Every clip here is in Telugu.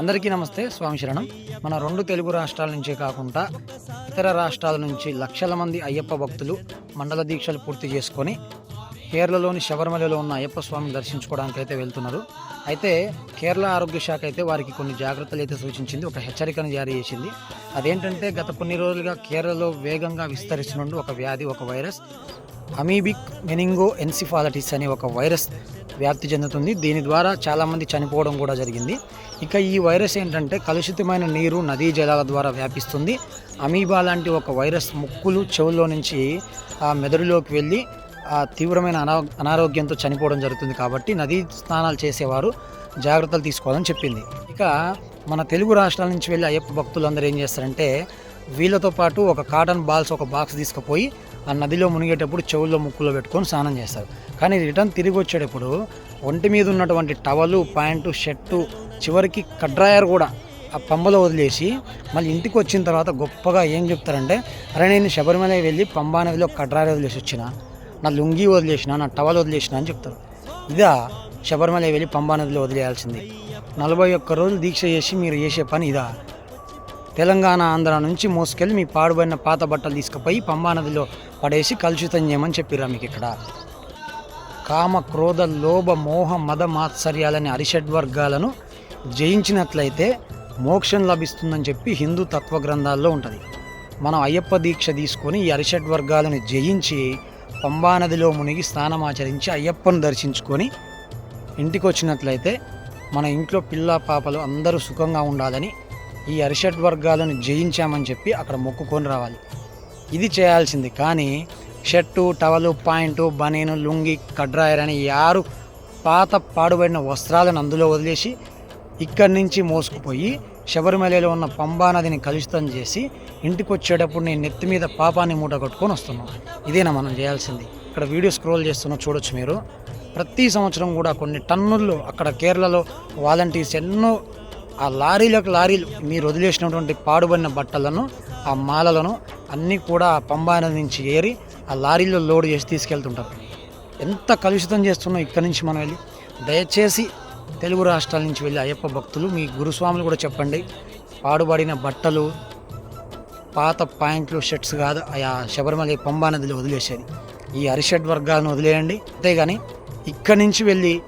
అందరికీ నమస్తే స్వామి శరణం. మన రెండు తెలుగు రాష్ట్రాల నుంచే కాకుండా ఇతర రాష్ట్రాల నుంచి లక్షల మంది అయ్యప్ప భక్తులు మండల దీక్షలు పూర్తి చేసుకొని కేరళలోని శబరిమలలో ఉన్న అయ్యప్ప స్వామిని దర్శించుకోవడానికి అయితే వెళ్తున్నారు. అయితే కేరళ ఆరోగ్య శాఖ అయితే వారికి కొన్ని జాగ్రత్తలు అయితే సూచించింది ఒక హెచ్చరికను జారీ చేసింది. అదేంటంటే గత కొన్ని రోజులుగా కేరళలో వేగంగా విస్తరిస్తున్న ఒక వ్యాధి ఒక వైరస్ అమీబిక్ మెనింగో ఎన్సిఫాలటిస్ అనే ఒక వైరస్ వ్యాప్తి చెందుతుంది. దీని ద్వారా చాలామంది చనిపోవడం కూడా జరిగింది. ఇక ఈ వైరస్ ఏంటంటే కలుషితమైన నీరు నదీ జలాల ద్వారా వ్యాపిస్తుంది. అమీబా లాంటి ఒక వైరస్ ముక్కులు చెవుల్లో నుంచి ఆ మెదడులోకి వెళ్ళి ఆ తీవ్రమైన అనా అనారోగ్యంతో చనిపోవడం జరుగుతుంది కాబట్టి నదీ స్నానాలు చేసేవారు జాగ్రత్తలు తీసుకోవాలని చెప్పింది. ఇక మన తెలుగు రాష్ట్రాల నుంచి వెళ్ళి అయ్యప్ప భక్తులు అందరూ ఏం చేస్తారంటే వీళ్ళతో పాటు ఒక కాటన్ బాల్స్ ఒక బాక్స్ తీసుకుపోయి ఆ నదిలో మునిగేటప్పుడు చెవుల్లో ముక్కులో పెట్టుకొని స్నానం చేస్తారు. కానీ రిటర్న్ తిరిగి వచ్చేటప్పుడు ఒంటి మీద ఉన్నటువంటి టవలు ప్యాంటు షర్టు చివరికి కడ్రాయర్ కూడా ఆ పంబలో వదిలేసి మళ్ళీ ఇంటికి వచ్చిన తర్వాత గొప్పగా ఏం చెప్తారంటే అరే నేను శబరిమల వెళ్ళి పంబా నదిలో కడ్రాయర్ వదిలేసి వచ్చిన నా లుంగి వదిలేసిన నా టవల్ వదిలేసిన అని చెప్తారు. ఇదా శబరిమల వెళ్ళి పంబా నదిలో వదిలేయాల్సింది. నలభై ఒక్క రోజులు దీక్ష చేసి మీరు చేసే పని ఇదా. తెలంగాణ ఆంధ్ర నుంచి మోసుకెళ్ళి మీ పాడుబడిన పాత బట్టలు తీసుకుపోయి పంబా నదిలో పడేసి కలుషితం చేయమని చెప్పిరా మీకు ఇక్కడ. కామ క్రోధ లోభ మోహ మద మాత్సర్యాలని అరిషడ్ వర్గాలను జయించినట్లయితే మోక్షం లభిస్తుందని చెప్పి హిందూ తత్వ గ్రంథాల్లో ఉంటుంది. మనం అయ్యప్ప దీక్ష తీసుకొని ఈ అరిషడ్ వర్గాలను జయించి పంబా నదిలో మునిగి స్నానమాచరించి అయ్యప్పను దర్శించుకొని ఇంటికి వచ్చినట్లయితే మన ఇంట్లో పిల్ల పాపలు అందరూ సుఖంగా ఉండాలని ఈ అరిషడ్ వర్గాలను జయించామని చెప్పి అక్కడ మొక్కుకొని రావాలి. ఇది చేయాల్సింది. కానీ షర్టు టవలు పాయింటు బనీను లుంగి కడ్రాయర్ అని యారు పాత పాడుబడిన వస్త్రాలను అందులో వదిలేసి ఇక్కడి నుంచి మోసుకుపోయి శబరిమలలో ఉన్న పంబా నదిని కలుషితం చేసి ఇంటికి వచ్చేటప్పుడు నేను నెత్తి మీద పాపాన్ని మూట కట్టుకొని వస్తున్నాను. ఇదేనా మనం చేయాల్సింది? ఇక్కడ వీడియో స్క్రోల్ చేస్తున్నా చూడొచ్చు మీరు. ప్రతి సంవత్సరం కూడా కొన్ని టన్నుల్లో అక్కడ కేరళలో వాలంటీర్స్ ఎన్నో ఆ లారీలకు లారీలు మీరు వదిలేసినటువంటి పాడుబడిన బట్టలను ఆ మాలలను అన్నీ కూడా ఆ పంబా నది నుంచి ఏరి ఆ లారీలో లోడ్ చేసి తీసుకెళ్తుంటారు. ఎంత కలుషితం చేస్తున్నాం ఇక్కడి నుంచి మనం వెళ్ళి. దయచేసి తెలుగు రాష్ట్రాల నుంచి వెళ్ళి అయ్యప్ప భక్తులు మీ గురుస్వాములు కూడా చెప్పండి. పాడుబడిన బట్టలు పాత పాయింట్లు షర్ట్స్ కాదు ఆ శబరిమల పంబా నదిలో వదిలేసేది. ఈ అరిషడ్ వర్గాలను వదిలేయండి. అంతేగాని ఇక్కడి నుంచి వెళ్ళి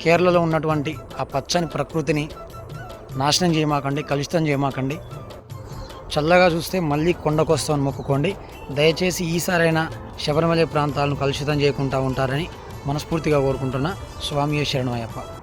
కేరళలో ఉన్నటువంటి ఆ పచ్చని ప్రకృతిని నాశనం చేయమాకండి కలుషితం చేయమాకండి. చల్లగా చూస్తే మళ్ళీ కొండకొస్తామని మొక్కుకోండి. దయచేసి ఈసారైనా శబరిమల ప్రాంతాలను కలుషితం చేయకుండా ఉంటారని మనస్ఫూర్తిగా కోరుకుంటున్నా. స్వామి శరణమయ్యప్ప.